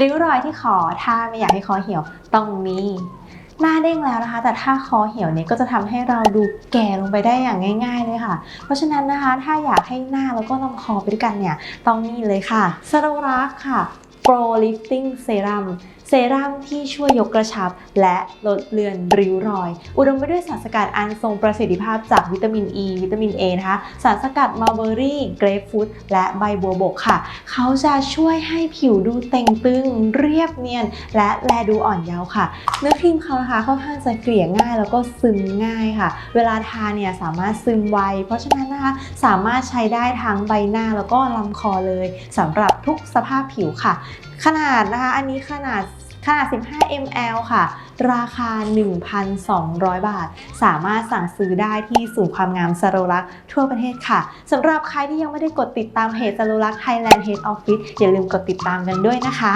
ริ้วรอยที่คอถ้าไม่อยากให้คอเหี่ยวต้องมีหน้าเด้งแล้วนะคะ แต่ถ้าคอเหี่ยวเนี่ยก็จะทำให้เราดูแก่ลงไปได้อย่างง่าย ๆ เลยค่ะ เพราะฉะนั้นนะคะ ถ้าอยากให้หน้าแล้วก็ลำคอไปด้วยกันเนี่ย ต้องนี่เลยค่ะสโรรักค่ะ Pro Lifting Serum เซรั่มที่ช่วยยกกระชับ และลดเลือนริ้วรอย อุดมไปด้วยสารสกัดอันทรงประสิทธิภาพจากวิตามินอ e, ีวิตามิน A นะคะสารสกัดมัลเบอรี่เกรฟฟรุตและใบบัวบกค่ะ เขาจะช่วยให้ผิวดูเต่งตึง เรียบเนียน และแลดูอ่อนเยาว์ค่ะ เนื้อครีมเขานะคะค่อนข้างจะเกลี่ยง่ายแล้วก็ซึมง่ายค่ะ เวลาทาเนี่ยสามารถซึมไว เพราะฉะนั้นนะคะสามารถใช้ได้ทั้งใบหน้าแล้วก็ลำคอเลยสำหรับทุกสภาพผิวค่ะขนาดนะคะ อันนี้ขนาดขนาด 15 ml ค่ะ ราคา 1,200 บาท สามารถสั่งซื้อได้ที่ศูนย์ความงามสโรลักทั่วประเทศค่ะ สำหรับใครที่ยังไม่ได้กดติดตามเพจสโรลักไทยแลนด์เฮดออฟฟิศอย่าลืมกดติดตามกันด้วยนะคะ